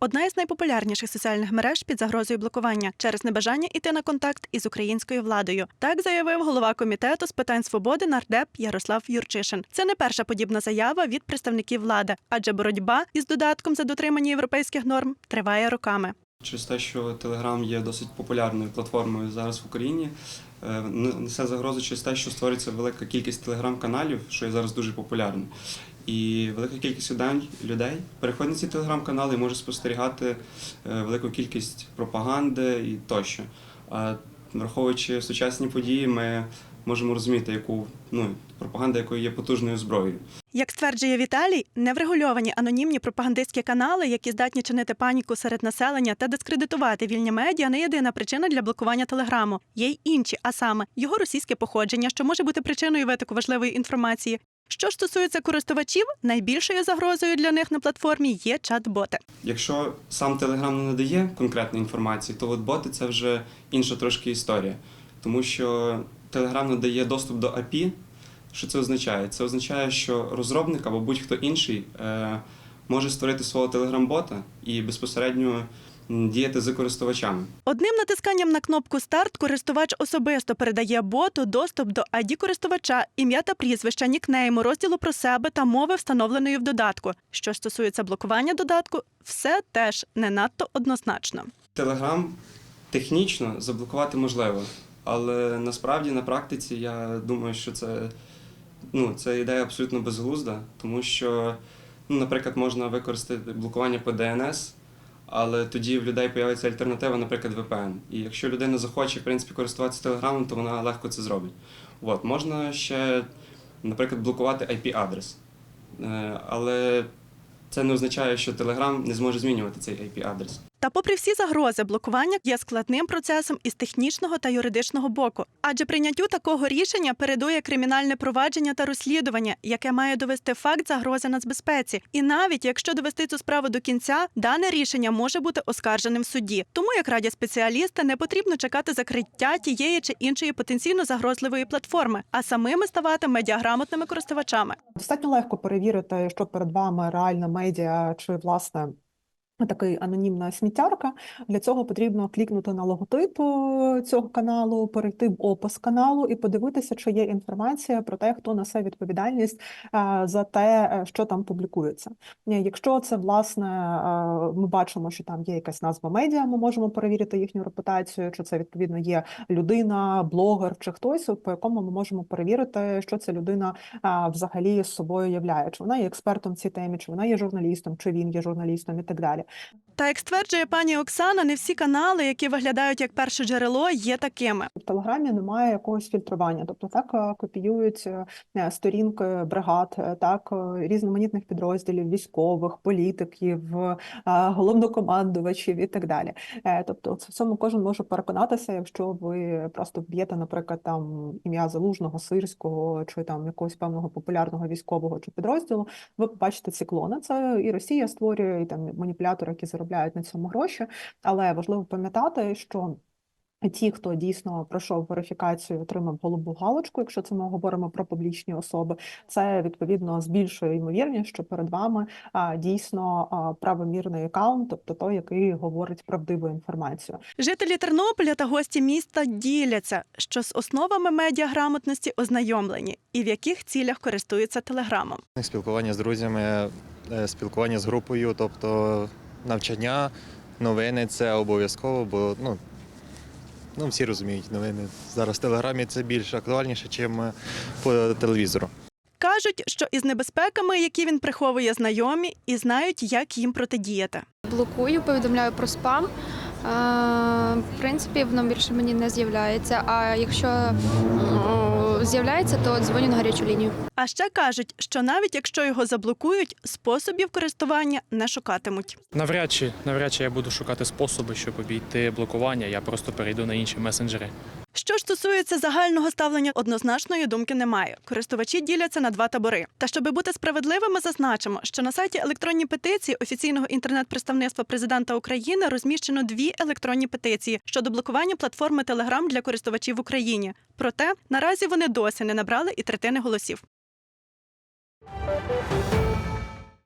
одна із найпопулярніших соціальних мереж під загрозою блокування через небажання йти на контакт із українською владою. Так заявив голова комітету з питань свободи нардеп Ярослав Юрчишин. Це не перша подібна заява від представників влади, адже боротьба із додатком за дотримання європейських норм триває роками. Через те, що Telegram є досить популярною платформою зараз в Україні, е, несе загрозу через те, що створюється велика кількість телеграм-каналів, що є зараз дуже популярно. І велика кількість людей, переходить на ці телеграм-канали і може спостерігати е, велику кількість пропаганди і тощо. А враховуючи сучасні події, ми можемо розуміти, яку ну, пропаганда, якою є потужною зброєю. Як стверджує Віталій, неврегульовані анонімні пропагандистські канали, які здатні чинити паніку серед населення та дискредитувати вільні медіа, не єдина причина для блокування телеграму. Є й інші, а саме його російське походження, що може бути причиною витоку важливої інформації. Що стосується користувачів, найбільшою загрозою для них на платформі є чат-боти. Якщо сам Telegram не надає конкретної інформації, то от боти це вже інша трошки історія. Тому що Telegram надає доступ до API. Що це означає? Це означає, що розробник або будь-хто інший е, може створити свого Telegram-бота і безпосередньо діяти з користувачами. Одним натисканням на кнопку Старт користувач особисто передає боту доступ до ID користувача, ім'я та прізвища, нікнейму, розділу про себе та мови, встановленої в додатку. Що стосується блокування додатку, все теж не надто однозначно. Telegram технічно заблокувати можливо, але насправді на практиці я думаю, що це, ну, це ідея абсолютно безглузда, тому що, ну, наприклад, можна використати блокування по DNS, але тоді в людей з'явиться альтернатива, наприклад, VPN. І якщо людина захоче в принципі, користуватися Телеграмом, то вона легко це зробить. От, можна ще, наприклад, блокувати IP-адрес. Е, Але це не означає, що Telegram не зможе змінювати цей IP-адрес. Та, попри всі загрози, блокування є складним процесом із технічного та юридичного боку, адже прийняттю такого рішення передує кримінальне провадження та розслідування, яке має довести факт загрози нацбезпеці. І навіть якщо довести цю справу до кінця, дане рішення може бути оскарженим в суді. Тому, як радять спеціалісти, не потрібно чекати закриття тієї чи іншої потенційно загрозливої платформи, а самими ставати медіаграмотними користувачами. Достатньо легко перевірити, що перед вами реальна медіа чи власне. Такий анонімна сміттярка. Для цього потрібно клікнути на логотип цього каналу, перейти в опис каналу і подивитися, чи є інформація про те, хто несе відповідальність е, за те, е, що там публікується. Е, Якщо це власне ми бачимо, що там є якась назва медіа, ми можемо перевірити їхню репутацію, чи це відповідно є людина, блогер чи хтось, по якому ми можемо перевірити, що ця людина взагалі з собою являє, чи вона є експертом в цій темі, чи вона є журналістом, чи він є журналістом і так далі. Та як стверджує пані Оксана, не всі канали, які виглядають як перше джерело, є такими. В Телеграмі немає якогось фільтрування, тобто так е, копіюють е, сторінки бригад, е, так е, різноманітних підрозділів, військових, політиків, е, головнокомандувачів і так далі. Е, Тобто, в цьому кожен може переконатися, якщо ви просто вб'єте, наприклад, там ім'я залужного, сирського чи там якогось певного популярного військового чи підрозділу, ви побачите ці клони. Це і Росія створює, і там маніпулятори, які заробляють на цьому гроші. Але важливо пам'ятати, що ті, хто дійсно пройшов верифікацію, отримав голубу галочку, якщо це ми говоримо про публічні особи, це відповідно збільшує ймовірність, що перед вами а, дійсно а, правомірний аккаунт, тобто той, який говорить правдиву інформацію. Жителі Тернополя та гості міста діляться, що з основами медіаграмотності ознайомлені і в яких цілях користуються телеграмом. Спілкування з друзями, е, спілкування з групою, тобто навчання, новини це обов'язково, бо ну, ну, всі розуміють новини. Зараз в Телеграмі це більш актуальніше, ніж по телевізору. Кажуть, що із небезпеками, які він приховує, знайомі, і знають, як їм протидіяти. Блокую, повідомляю про спам. В принципі, воно більше мені не з'являється. А якщо з'являється, то дзвоню на гарячу лінію. А ще кажуть, що навіть якщо його заблокують, способів користування не шукатимуть. Навряд чи навряд чи я буду шукати способи, щоб обійти блокування. Я просто перейду на інші месенджери. Що ж стосується загального ставлення, однозначної думки немає. Користувачі діляться на два табори. Та щоби бути справедливими, зазначимо, що на сайті електронні петиції офіційного інтернет-представництва президента України розміщено дві електронні петиції щодо блокування платформи Telegram для користувачів в Україні. Проте наразі вони досі не набрали і третини голосів.